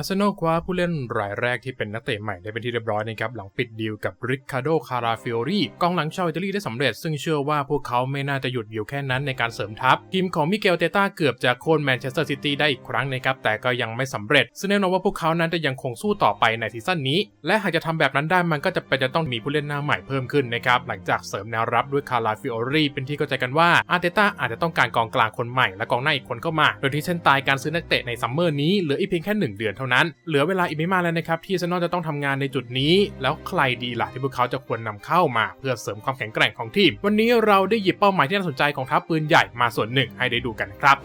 อาร์เซนอลคว้าผู้เล่นรายแรกที่เป็นนักเตะใหม่ได้เป็นที่เรียบร้อยนะครับหลังปิดดีลกับริคาร์โดคาราฟิโอรีกองหลังชาวอิตาลีได้สำเร็จ ซึ่งเชื่อว่าพวกเขาไม่น่าจะหยุดอยู่แค่นั้นในการเสริมทัพ ทีมของมิเกลเตต้าเกือบจะโค่นแมนเชสเตอร์ซิตี้ได้อีกครั้งนะครับแต่ก็ยังไม่สำเร็จ ซึ่งแน่นอนว่าพวกเขานั้นจะยังคงสู้ต่อไปในซีซั่นนี้ และหากจะทำแบบนั้นได้มันก็จะเป็นจะต้องมีผู้เล่นหน้าใหม่เพิ่มขึ้นนะครับหลังจากเสริมแนวรับด้วยคาราฟิโอรีเป็นที่เข้าใจกันว่าอาร์เตต้าอาจจะต้องการกองกลางคนใหม่และกองหน้าอีกคนเข้ามา โดยที่เส้นตายการซื้อนักเตะในซัมเมอร์นี้เหลืออีกเพียงแค่หนึ่งเดือนเท่านั้น เหลือเวลาอีกไม่มากแล้วนะครับที่เซนอลจะต้องทำงานในจุดนี้ แล้วใครดีล่ะที่พวกเขาจะควรนำเข้ามา เพื่อเสริมความแข็งแกร่งของทีม วันนี้เราได้หยิบเป้าหมายที่น่าสนใจของทัพปืนใหญ่มาส่วนหนึ่งให้ได้ดูกันครับ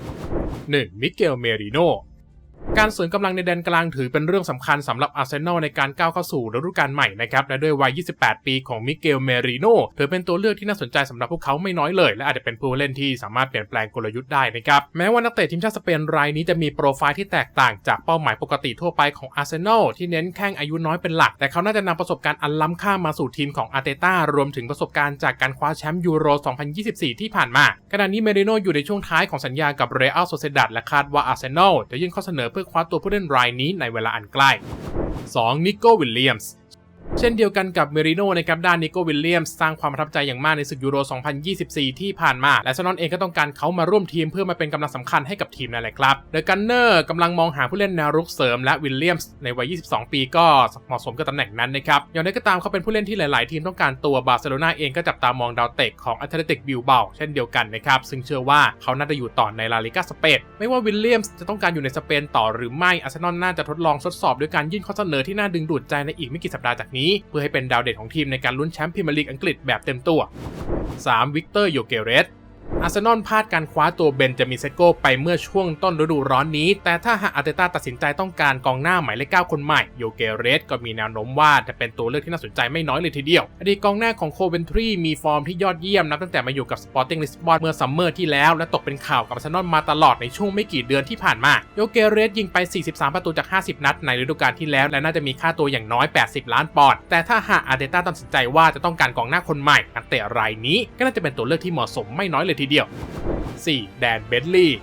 1. มิเกลเมริโน การเสริมกำลังในแดนกลางถือเป็นเรื่องสำคัญสำหรับอาร์เซนอลในการก้าวเข้าสู่ฤดูกาลใหม่นะครับและด้วยวัย 28 ปีของมิเกล เมริโนถือเป็นตัวเลือกที่น่าสนใจสำหรับพวกเขาไม่น้อยเลย และอาจจะเป็นผู้เล่นที่สามารถเปลี่ยนแปลงกลยุทธ์ได้นะครับแม้ว่านักเตะทีมชาติสเปนรายนี้จะมีโปรไฟล์ที่แตกต่างจากเป้าหมายปกติทั่วไปของอาร์เซนอลที่เน้นแข้งอายุน้อยเป็นหลัก แต่เขาน่าจะนำประสบการณ์อันล้ำค่ามาสู่ทีมของอาร์เตต้ารวมถึงประสบการณ์จากการคว้าแชมป์ยูโร 2024 ที่ผ่านมาขณะนี้เมริโนอยู่ในช่วงท้ายของสัญญากับเรอัลโซเซดัดและคาดว่าอาร์เซนอลจะยื่นข้อเสนอเพื่อคว้าตัวผู้เล่นรายนี้ในเวลาอันใกล้ 2. นิโก้วิลเลียมส์ เช่นเดียวกันกับเมริโนนะครับด้านนิโกวิลเลียมส์สร้างความประทับใจอย่างมากในศึกยูโร 2024 ที่ผ่านมา และซานอนเองก็ต้องการเขามาร่วมทีมเพื่อมาเป็นกำลังสำคัญให้กับทีมนั่นแหละครับโดยกันเนอร์กำลังมองหาผู้เล่นแนวรุกเสริมและวิลเลียมส์ในวัย 22 ปีก็เหมาะสมกับตำแหน่งนั้นนะครับอย่างไรก็ตามเขาเป็นผู้เล่นที่หลาย ๆ ทีมต้องการตัวบาร์เซโลนาเองก็จับตามองดาวเตะของอัตเลติกบิลเบาเช่นเดียวกันนะครับซึ่งเชื่อว่าเขาน่าจะอยู่ต่อในลาลิกาสเปนไม่ว่าวิลเลียมส์จะต้องการอยู่ในสเปนต่อหรือไม่อาร์เซนอลน่าจะทดลองทดสอบด้วยการยื่นข้อเสนอที่น่าดึงดูดใจในอีกไม่กี่สัปดาห์จากนี้เพื่อให้เป็นดาวเด่นของทีมในการลุ้นแชมป์พรีเมียร์ลีกอังกฤษแบบเต็มตัว 3. วิกเตอร์โยเกเรส อาร์เซนอลพลาดการคว้าตัวเบนจามินเซโกไปเมื่อช่วงต้นฤดูร้อนนี้ แต่ถ้าหากอาร์เตต้าตัดสินใจต้องการกองหน้าหมายเลข9คนใหม่โยเกเรสก็มีแนวโน้มว่าจะเป็นตัวเลือกที่น่าสนใจไม่น้อยเลยทีเดียว อดีตกองหน้าของโคเวนทรีมีฟอร์มที่ยอดเยี่ยมนับตั้งแต่มาอยู่กับสปอร์ติ้งลิสบอนเมื่อซัมเมอร์ที่แล้ว และตกเป็นข่าวกับอาร์เซนอลมาตลอดในช่วงไม่กี่เดือนที่ผ่านมาโยเกเรสยิงไป 43 ประตูจาก 50 นัดในฤดูกาลที่แล้ว และน่าจะมีค่าตัวอย่างน้อย 80 ล้านปอนด์แต่ถ้าหากอาร์เตต้าตัดสินใจว่าจะต้องการกองหน้าคนใหม่นักเตะรายนี้ก็น่าจะเป็นตัวเลือกที่เหมาะสมไม่น้อยเลยทีเดียว 4. แดนเบดลีย์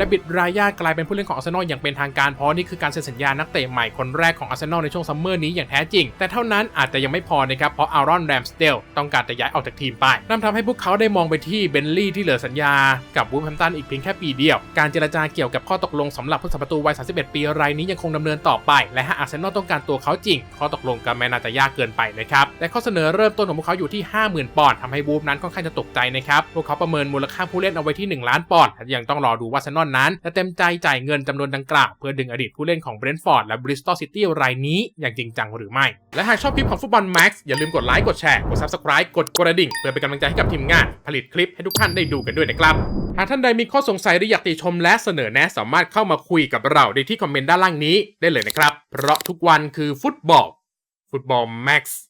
ดบิดรายากลายเป็นผู้เล่นของอาร์เซนอลอย่างเป็นทางการเพราะนี่คือการเซ็นสัญญานักเตะใหม่คนแรกของอาร์เซนอลในช่วงซัมเมอร์นี้อย่างแท้จริง แต่เท่านั้นอาจจะยังไม่พอนะครับเพราะอารอนแรมสเตลต้องการจะย้ายออกจากทีมไปนั่นทำให้พวกเขาได้มองไปที่เบนลี่ที่เหลือสัญญากับวูฟแฮมตันอีกเพียงแค่ปีเดียว การเจรจาเกี่ยวกับข้อตกลงสำหรับผู้สัมประตูวัย 31 ปีรายนี้ยังคงดำเนินต่อไป และหากอาร์เซนอลต้องการตัวเขาจริง ข้อตกลงก็ไม่น่าจะยากเกินไปนะครับแต่ข้อเสนอเริ่มต้นของพวกเขาอยู่ที่ 50,000 ปอนด์ทำให้วูฟนั้นค่อนข้างจะตกใจนะครับพวกเขาประเมินมูลค่าผู้เล่นเอาไว้ที่ 1 ล้านปอนด์ยังต้องรอดูว่าร์เซนอลนั้นจะเต็มใจจ่ายเงินจำนวนดังกล่าวเพื่อดึงอดีตผู้เล่นของเบรนท์ฟอร์ดและบริสตอลซิตี้รายนี้อย่างจริงจังหรือไม่ และหากชอบคลิปของฟุตบอลแม็กซ์อย่าลืมกดไลค์กดแชร์กด Subscribe กดกระดิ่ง เพื่อเป็นกำลังใจให้กับทีมงาน ผลิตคลิปให้ทุกท่านได้ดูกันด้วยนะครับหากท่านใดมีข้อสงสัยหรืออยากติชมและเสนอแนะสามารถเข้ามาคุยกับเราได้ที่คอมเมนต์ด้านล่างนี้ได้เลยนะครับเพราะทุกวันคือฟุตบอลฟุตบอลแม็กซ์